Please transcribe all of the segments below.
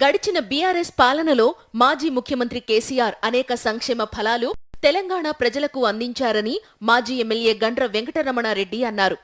గడిచిన బీఆర్ఎస్ పాలనలో మాజీ ముఖ్యమంత్రి కేసీఆర్ అనేక సంక్షేమ ఫలాలు తెలంగాణ ప్రజలకు అందించారని మాజీ ఎమ్మెల్యే గండ్ర వెంకటరమణారెడ్డి అన్నారు.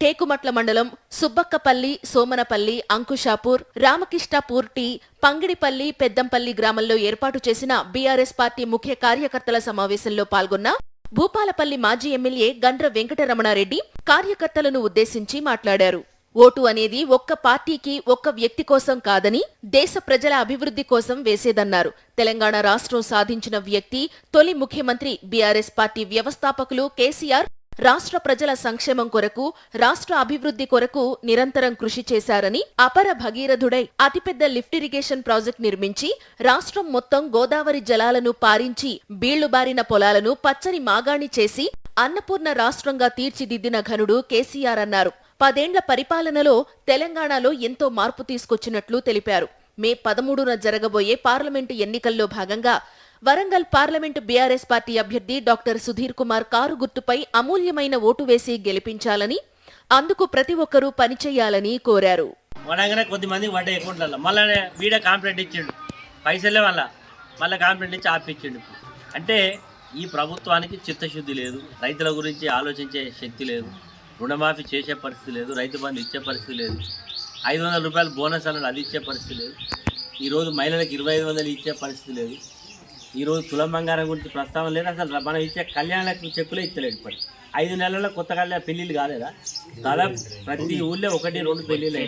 టేకుమట్ల మండలం సుబ్బక్కపల్లి సోమనపల్లి అంకుషాపూర్ రామకృష్ణాపూర్ టీ పంగిడిపల్లి పెద్దంపల్లి గ్రామంలో ఏర్పాటు చేసిన బీఆర్ఎస్ పార్టీ ముఖ్య కార్యకర్తల సమావేశంలో పాల్గొన్న భూపాలపల్లి మాజీ ఎమ్మెల్యే గండ్ర వెంకటరమణారెడ్డి కార్యకర్తలను ఉద్దేశించి మాట్లాడారు. ఓటు అనేది ఒక్క పార్టీకి ఒక్క వ్యక్తి కోసం కాదని దేశ ప్రజల అభివృద్ధి కోసం వేసేదన్నారు. తెలంగాణ రాష్ట్రం సాధించిన వ్యక్తి తొలి ముఖ్యమంత్రి బీఆర్ఎస్ పార్టీ వ్యవస్థాపకులు కేసీఆర్ రాష్ట్ర ప్రజల సంక్షేమం కొరకు రాష్ట్ర అభివృద్ధి కొరకు నిరంతరం కృషి చేశారని అపర భగీరథుడై అతిపెద్ద లిఫ్ట్ ఇరిగేషన్ ప్రాజెక్ట్ నిర్మించి రాష్ట్రం మొత్తం గోదావరి జలాలను పారించి బీళ్ళుబారిన పొలాలను పచ్చని మాగాణి చేసి అన్నపూర్ణ రాష్ట్రంగా తీర్చిదిద్దిన ఘనుడు కేసీఆర్ అన్నారు. పదేండ్ల పరిపాలనలో తెలంగాణలో ఎంతో మార్పు తీసుకొచ్చినట్లు తెలిపారు. మే పదమూడున జరగబోయే పార్లమెంటు ఎన్నికల్లో భాగంగా Warangal parliament B R S party అభ్యర్థి డాక్టర్ సుధీర్ కుమార్ కారు గుర్తుపై అమూల్యమైన ఓటు వేసి గెలిపించాలని అందుకు ప్రతి ఒక్కరూ పనిచేయాలని కోరారు. వనగానే కొద్దిమంది అకౌంట్లలో. మళ్ళీ వీడే కాంప్లైంట్ ఇచ్చిండు. పైసలే మళ్ళా. మళ్ళీ కాంప్లైంట్ ఇచ్చి ఆపిచ్చిండు అంటే ఈ ప్రభుత్వానికి చిత్తశుద్ధి లేదు. రైతుల గురించి ఆలోచించే శక్తి లేదు. రుణమాఫీ చేసే పరిస్థితి లేదు రైతు బంధు ఇచ్చే పరిస్థితి లేదు. ఐదు వందల రూపాయలు బోనస్ అన్నది అది ఇచ్చే పరిస్థితి లేదు. ఈరోజు మహిళలకు ఇరవై ఐదు వందలు ఇచ్చే పరిస్థితి లేదు. ఈరోజు తులం బంగారం గురించి ప్రస్తావన లేదు. అసలు మనం ఇచ్చే కళ్యాణలకు చెక్కులే ఇస్తలేదు ఇప్పటి ఐదు నెలల్లో కొత్త కళ్యాణ పెళ్ళిళ్ళు కాలేదా? తల ప్రతి ఊళ్ళో ఒకటి రెండు పెళ్ళిళ్ళు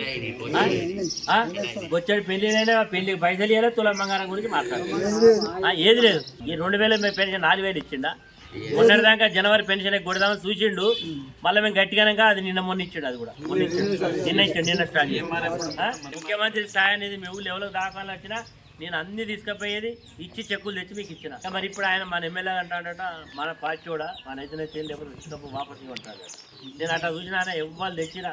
వచ్చాడు పెళ్ళిళ్ళైనా పెళ్ళికి పైసలు ఇవ్వలేదు తులం బంగారం గురించి మాట్లాడుతున్నాం ఏది లేదు. ఈ రెండు వేల పెన్షన్ నాలుగు వేలు ఇచ్చిండా? మొన్నటి దాకా జనవరి పెన్షన్ కొడదామని చూసిండు. మళ్ళీ మేము గట్టిగానక అది నిన్న మొన్న ఇచ్చాడు అది కూడా. మొన్న ఇచ్చాడు. నిన్న ఇచ్చాడు. నిన్న స్టార్ట్? ముఖ్యమంత్రి సాయం అనేది మీ ఊళ్ళో ఎవరికి దాఖలు వచ్చినా నేను అన్ని తీసుకుపోయేది ఇచ్చి చెక్కులు తెచ్చి మీకు ఇచ్చిన. మరి ఇప్పుడు ఆయన మన ఎమ్మెల్యే అంటాడట మన పార్టీ కూడా మన చేయాలి ఎవరు తీసుకపో వాపస్ ఇవ్వంటాడు నేను అట్లా చూసిన ఆయన ఎవ్వరు తెచ్చిన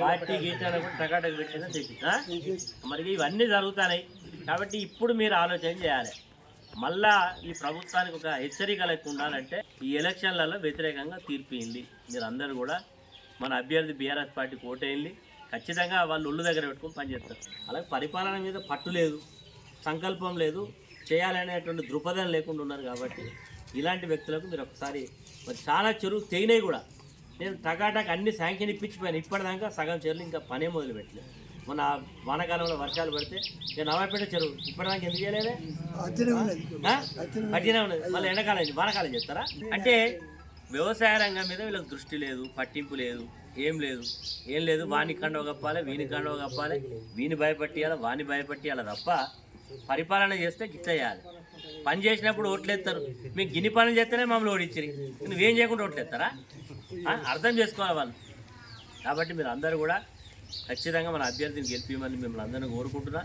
పార్టీ గీచాను కూడా టకాటకు పెట్టిన తెచ్చిన మరి ఇవన్నీ జరుగుతున్నాయి కాబట్టి ఇప్పుడు మీరు ఆలోచన చేయాలి. మళ్ళా ఈ ప్రభుత్వానికి ఒక హెచ్చరిక లెక్క ఉండాలంటే ఈ ఎలక్షన్లలో వ్యతిరేకంగా తీర్పు మీరందరూ కూడా మన అభ్యర్థి బీఆర్ఎస్ పార్టీ ఓటేయండి. ఖచ్చితంగా వాళ్ళు ఒళ్ళు దగ్గర పెట్టుకుని పనిచేస్తారు అలాగే పరిపాలన మీద పట్టు లేదు సంకల్పం లేదు చేయాలనేటువంటి దృపథం లేకుండా ఉన్నారు కాబట్టి ఇలాంటి వ్యక్తులకు మీరు ఒకసారి మరి చాలా చెరువు తెగినాయి కూడా. నేను టకాటాక్ అన్ని శాంక్షన్ ఇప్పించిపోయాను. ఇప్పటిదాకా సగం చెరువులు ఇంకా పనే మొదలు పెట్టలేదు మొన్న వానాకాలంలో వర్షాలు పడితే ఇక నవాపేట చెరువు ఇప్పటిదాకా ఎందుకు చేయలేదే? ఆ? పట్టినే ఉన్నది. మళ్ళీ ఎండాకాలం వానాకాలం చేస్తారా అంటే వ్యవసాయ రంగం మీద వీళ్ళకి దృష్టి లేదు పట్టింపు లేదు ఏం లేదు. ఏం లేదు వాని కండవ కప్పాలి వీని కండవ కప్పాలి వీని భయపట్టియాలి వాని భయపట్టియాలి తప్ప పరిపాలన చేస్తే గిట్ల చేయాలి. పని చేసినప్పుడు ఓట్లేస్తారు మీకు గిన్ని పనులు చేస్తేనే మమ్మల్ని ఓడించరు నువ్వేం చేయకుండా ఓట్లేస్తారా? అర్థం చేసుకోవాలి వాళ్ళు. కాబట్టి మీరు అందరూ కూడా ఖచ్చితంగా మన అభ్యర్థిని గెలిపించమని మిమ్మల్ని అందరినీ కోరుకుంటున్నా.